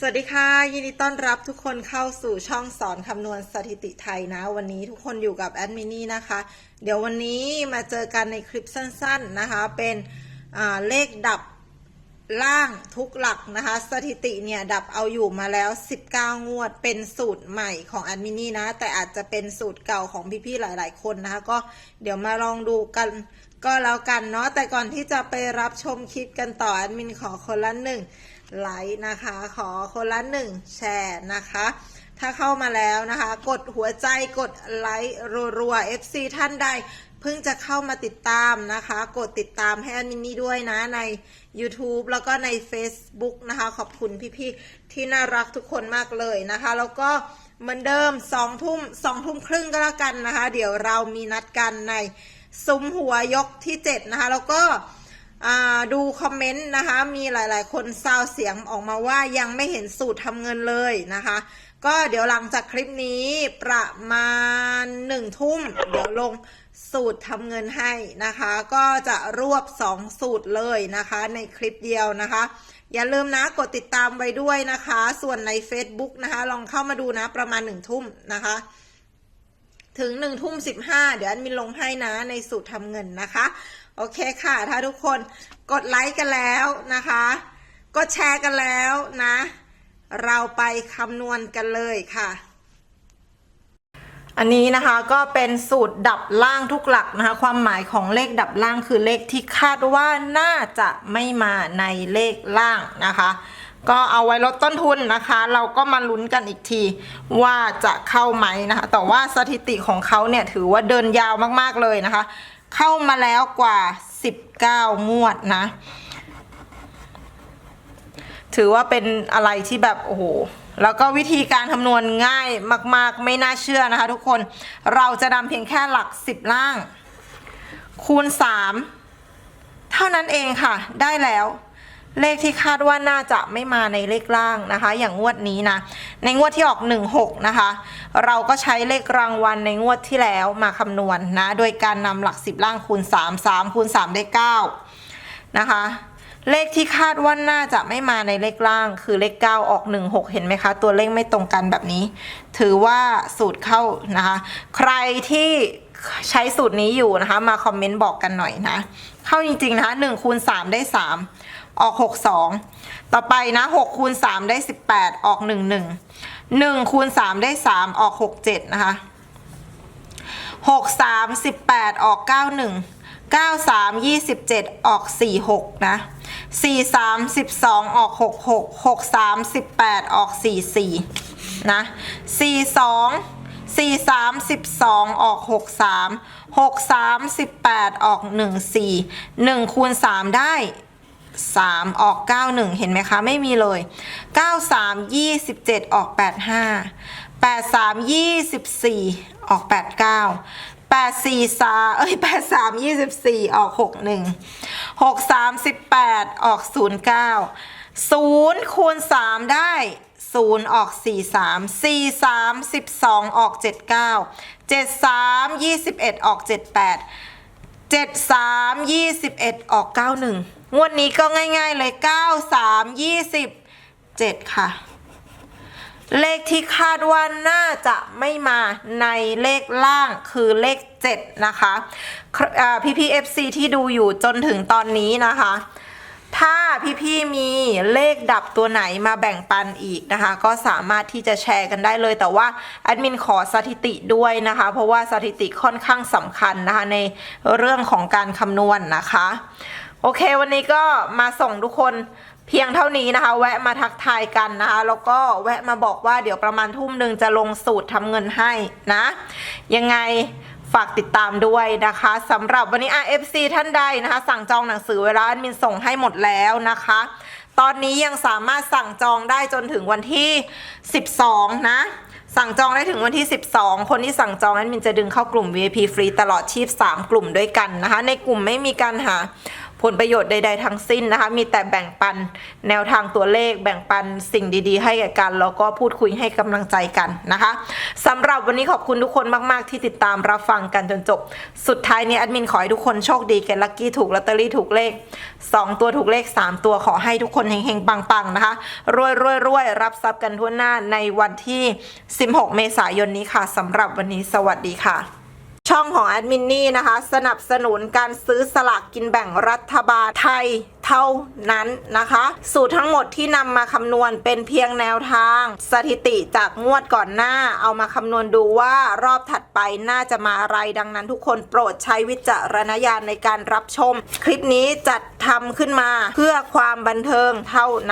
สวัสดีค่ะ ยินดีต้อนรับทุกคนเข้าสู่ช่องสอนคำนวณสถิติไทยนะ วันนี้ทุกคนอยู่กับแอดมินี่นะคะ เดี๋ยววันนี้มาเจอกันในคลิปสั้นๆนะคะ เป็นเลขดับล่างทุกหลักนะคะ สถิติเนี่ยดับเอาอยู่มาแล้ว 19 งวด เป็นสูตรใหม่ของแอดมินี่นะ แต่อาจจะเป็นสูตรเก่าของพี่ๆหลาย ๆ คนนะคะ ก็เดี๋ยวมาลองดูกันก็แล้วกันเนาะแต่ก่อนที่จะไปรับชมคลิปกันต่อแอดมินขอคนละหนึ่ง ไลค์นะคะ ขอคนละหนึ่งแชร์นะคะ ถ้าเข้ามาแล้วนะคะ กดหัวใจกดไลค์รัวๆ FC ท่านใดเพิ่งจะเข้ามาติดตามนะคะ กดติดตามให้แอดมินนี่ด้วยนะใน YouTube แล้วก็ใน Facebook นะคะ ขอบคุณพี่ๆ ที่น่ารักทุกคนมากเลยนะคะ แล้วก็เหมือนเดิม2ทุ่ม2ทุ่มครึ่งก็แล้วกันนะคะ เดี๋ยวเรามีนัดกันในซุ้มหัวยกที่ 7 นะคะ แล้วก็ ดูคอมเมนต์นะคะ มีหลาย ๆ คนซาวเสียงออกมาว่ายังไม่เห็นสูตรทำเงินเลยนะคะ ก็เดี๋ยวหลังจากคลิปนี้ประมาณหนึ่งทุ่มเดี๋ยวลงสูตรทำเงินให้นะคะ ก็จะรวบสองสูตรเลยนะคะ ในคลิปเดียวนะคะ อย่าลืมนะกดติดตามไว้ด้วยนะคะ ส่วนใน Facebook นะคะ ลองเข้ามาดูนะประมาณหนึ่งทุ่มนะคะ ถึงหนึ่งทุ่มสิบห้าเดี๋ยวอันมินลงให้นะในสูตรทำเงินนะคะ โอเคค่ะ ถ้าทุกคนกดไลค์กันแล้วนะคะ กดแชร์กันแล้วนะ เราไปคำนวณกันเลยค่ะ อันนี้นะคะก็เป็นสูตรดับล่างทุกหลักนะคะ ความหมายของเลขดับล่างคือเลขที่คาดว่าน่าจะไม่มาในเลขล่างนะคะ ก็เอาไว้ลดต้นทุนนะคะ เราก็มาลุ้นกันอีกทีว่าจะเข้าไหมนะคะ แต่ว่าสถิติของเขาเนี่ยถือว่าเดินยาวมากๆเลยนะคะ เข้ามาแล้วกว่า 19 งวดนะ ถือว่าเป็นอะไรที่แบบโอ้โหแล้วก็วิธีการคำนวณง่ายมาก ๆ ไม่น่าเชื่อนะคะ ทุกคนเราจะนำเพียงแค่หลัก 10 ล่าง คูณ 3 เท่านั้นเองค่ะ ได้แล้ว เลขที่คาดว่าน่าจะไม่มาในเลขล่างนะคะ อย่างงวดนี้นะ ในงวดที่ออก 16 นะคะ เราก็ใช้เลขรางวัลในงวดที่แล้วมาคำนวณนะ โดยการนำหลัก 10 ล่างคูณ 3 3คูณ3ได้9นะคะ เลขที่คาดว่าน่าจะไม่มาในเลขล่าง คือเลข 9 ออก 16 เห็นไหมคะ ตัวเลขไม่ตรงกันแบบนี้ ถือว่าสูตรเข้านะคะ ใครที่ใช้สูตรนี้อยู่นะคะ มาคอมเมนต์บอกกันหน่อยนะ เข้าจริงๆนะคะ1คูณ3ได้ 3 ออก 62 ต่อไปนะ6คูณ3ได้ 18 ออก 11 1คูณ3ได้ 3 ออก 67 นะคะ 6 3 18 ออก 91 9 3 27 ออก 46 นะ 4 3 12 ออก 66 6 3 18 ออก 44 นะ 4 2 4 3 12 ออก 63 6 3 18 ออก 14 1คูณ3ได้ 3 ออก 91 เห็นไหมคะ ไม่มีเลย 9 3 27 ออก 85 8 3 24 ออก 89 8 4 3เอ้ย8 3 24 ออก 61 6 3 18 ออก 09 0 คูณ 3 ได้ 0 ออก 43 4 3 12 ออก 79 7 3 21 ออก 78เจ็ดสามยี่สิบเอ็ดอกเก้าหนึ่ งวดนี้ก็ง่าย ๆ เลยเก้าสามยี่สิบเจ็ดค่ะ เลขที่คาดว่าน่าจะไม่มาในเลขล่างคือเลขเจ็ดนะคะพี่พีเอฟซีที่ดูอยู่จนถึงตอนนี้นะคะ ถ้าพี่ๆมีเลขดับตัวไหนมาแบ่งปันอีกนะคะ ก็สามารถที่จะแชร์กันได้เลย แต่ว่าแอดมินขอสถิติด้วยนะคะ เพราะว่าสถิติค่อนข้างสำคัญนะคะในเรื่องของการคำนวณนนะคะ โอเควันนี้ก็มาส่งทุกคนเพียงเท่านี้นะคะ แวะมาทักทายกันนะคะ แล้วก็แวะมาบอกว่าเดี๋ยวประมาณทุ่มหนึ่งจะลงสูตรทำเงินให้นะ ยังไงฝากติดตามด้วยนะคะสำหรับวันนี้ RFC ท่านใดนะคะ สั่งจองหนังสือเวลาแอดมินส่งให้หมดแล้วนะคะ ตอนนี้ยังสามารถสั่งจองได้จนถึงวันที่ 12 นะ สั่งจองได้ถึงวันที่ 12 คนที่สั่งจองแอดมินจะดึงเข้ากลุ่ม VIP ฟรีตลอดชีพ 3 กลุ่มด้วยกันนะคะ ในกลุ่มไม่มีการหา ผลประโยชน์ใด ๆ ทั้งสิ้นนะคะ มีแต่แบ่งปันแนวทางตัวเลข แบ่งปันสิ่งดีๆ ให้แก่กัน แล้วก็พูดคุยให้กำลังใจกันนะคะสำหรับวันนี้ขอบคุณทุกคนมาก ๆ ที่ติดตามรับฟังกันจนจบ สุดท้ายนี้แอดมินขอให้ทุกคนโชคดีกันลัคกี้ถูกลอตเตอรี่ถูกเลข 2 ตัวถูกเลข 3 ตัวขอให้ทุกคนเฮงๆปังๆนะคะรวยรวยรวยรับทรัพย์กันทั่วหน้าในวันที่ 16 เมษายนนี้ค่ะสำหรับวันนี้สวัสดีค่ะ ช่องของแอดมินนี่นะคะ สนับสนุนการซื้อสลากกินแบ่งรัฐบาลไทยเท่านั้นนะคะ สูตรทั้งหมดที่นำมาคำนวณเป็นเพียงแนวทาง สถิติจากงวดก่อนหน้า เอามาคำนวณดูว่ารอบถัดไปน่าจะมาอะไรดังนั้นทุกคนโปรดใช้วิจารณญาณในการรับชม คลิปนี้จัดทำขึ้นมาเพื่อความบันเทิงเท่านั้น